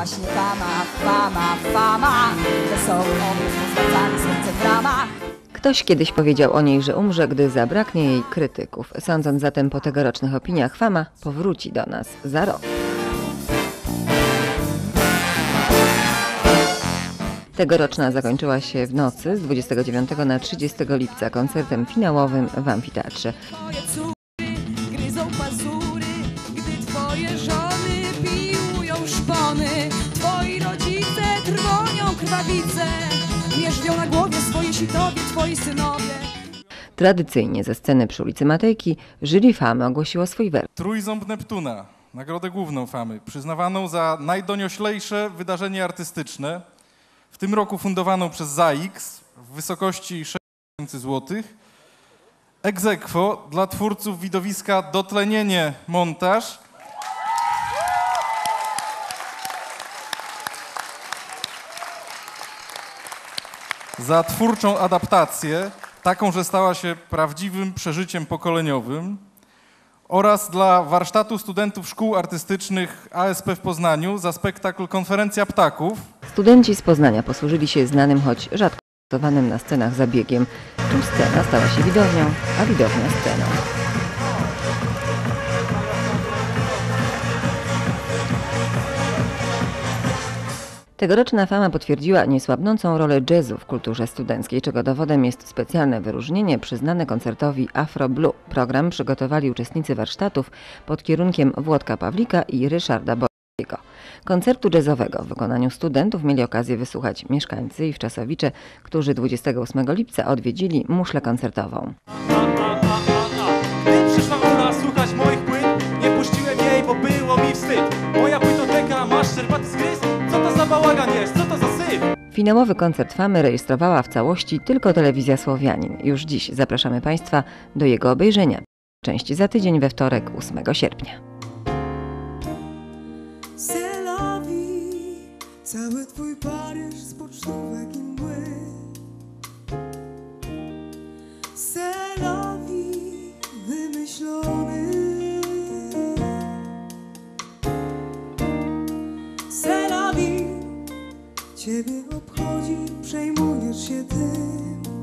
właśnie fama, fama, fama Wesoły sercem w ramach Ktoś kiedyś powiedział o niej, że umrze, gdy zabraknie jej krytyków. Sądząc zatem po tegorocznych opiniach, fama powróci do nas za rok. Tegoroczna zakończyła się w nocy z 29 na 30 lipca koncertem finałowym w amfiteatrze. Gryzą pazury, gdy twoje żony krwawice, mierzwią na głowie swoje sitowie, twoi synowie. Tradycyjnie ze sceny przy ulicy Matejki jury Famy ogłosiło swój werdykt. Trójząb Neptuna, nagrodę główną Famy, przyznawaną za najdonioślejsze wydarzenie artystyczne, w tym roku fundowaną przez ZAIX w wysokości 6 tysięcy złotych. Aequo dla twórców widowiska Dotlenienie Montaż za twórczą adaptację, taką, że stała się prawdziwym przeżyciem pokoleniowym oraz dla warsztatu studentów szkół artystycznych ASP w Poznaniu za spektakl Konferencja Ptaków. Studenci z Poznania posłużyli się znanym, choć rzadko stosowanym na scenach zabiegiem. Tu scena stała się widownią, a widownia sceną. Tegoroczna fama potwierdziła niesłabnącą rolę jazzu w kulturze studenckiej, czego dowodem jest specjalne wyróżnienie przyznane koncertowi Afro Blue. Program przygotowali uczestnicy warsztatów pod kierunkiem Włodka Pawlika i Ryszarda Borskiego. Koncertu jazzowego w wykonaniu studentów mieli okazję wysłuchać mieszkańcy i wczasowicze, którzy 28 lipca odwiedzili muszlę koncertową. Finałowy koncert Famy rejestrowała w całości tylko telewizja Słowianin. Już dziś zapraszamy Państwa do jego obejrzenia. Część za tydzień we wtorek 8 sierpnia. Selawi, cały twój Paryż z pocztówek i. Ciebie obchodzi, przejmujesz się tym.